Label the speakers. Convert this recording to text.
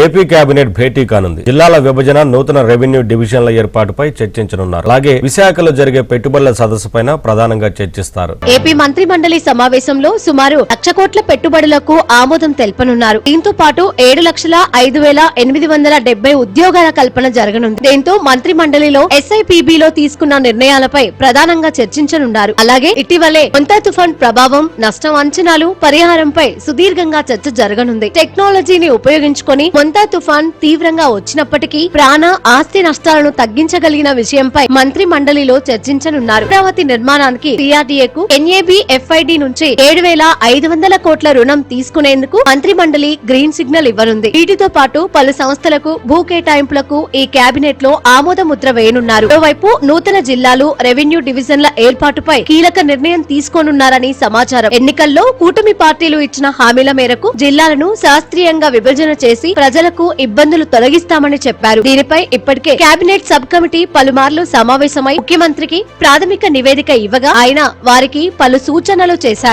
Speaker 1: AP cabinet భేటీ కానుంది. జిల్లాల విభజన నూతన రెవెన్యూ డివిజన్ల ఏర్పాటుపై చర్చించనున్నారు. అలాగే విశాఖలో జరిగే పెట్టుబడుల సదస్సుపైన ప్రధానంగా చర్చిస్తారు.
Speaker 2: ఏపీ మంత్రి మండలి సమావేశంలో సుమారు లక్ష కోట్ల పెట్టుబడులకు ఆమోదం తెలపనున్నారు. దీంతో పాటు ఏడు లక్షల ఐదు వేల ఎనిమిది వందల డెబ్బై ఉద్యోగాల కల్పన జరగనుంది. దీంతో మంత్రి మండలిలో ఎస్ఐపిబిలో తీసుకున్న నిర్ణయాలపై ప్రధానంగా చర్చించనున్నారు. అలాగే ఇటీవలే కొంత తుఫాన్ ప్రభావం నష్టం అంచనాలు పరిహారంపై సుదీర్ఘంగా చర్చ జరగనుంది. టెక్నాలజీని ఉపయోగించుకొని కొంత తుఫాన్ తీవ్రంగా వచ్చినప్పటికీ ప్రాణ ఆస్తి నష్టాలను తగ్గించగలిగిన విషయంపై మంత్రి మండలిలో చర్చించనున్నారు. అమరావతి నిర్మాణానికి సిఆర్డీఏకు ఎన్ఏబి ఎఫ్ఐడి నుంచి ఏడు వేల ఐదు వందల కోట్ల రుణం తీసుకునేందుకు మంత్రి మండలి గ్రీన్ సిగ్నల్ ఇవ్వనుంది. వీటితో పాటు పలు సంస్థలకు భూ కేటాయింపులకు ఈ కేబినెట్లో ఆమోద ముద్ర వేయనున్నారు. మరోవైపు నూతన జిల్లాలు రెవెన్యూ డివిజన్ల ఏర్పాటుపై కీలక నిర్ణయం తీసుకోనున్నారని సమాచారం. ఎన్నికల్లో కూటమి పార్టీలు ఇచ్చిన హామీల మేరకు జిల్లాలను శాస్త్రీయంగా విభజన చేసి ప్రజలకు ఇబ్బందులు తొలగిస్తామని చెప్పారు. దీనిపై ఇప్పటికే కేబినెట్ సబ్ కమిటీ పలుమార్లు సమావేశమై ముఖ్యమంత్రికి ప్రాథమిక నివేదిక ఇవ్వగా ఆయన వారికి పలు సూచనలు చేశారు.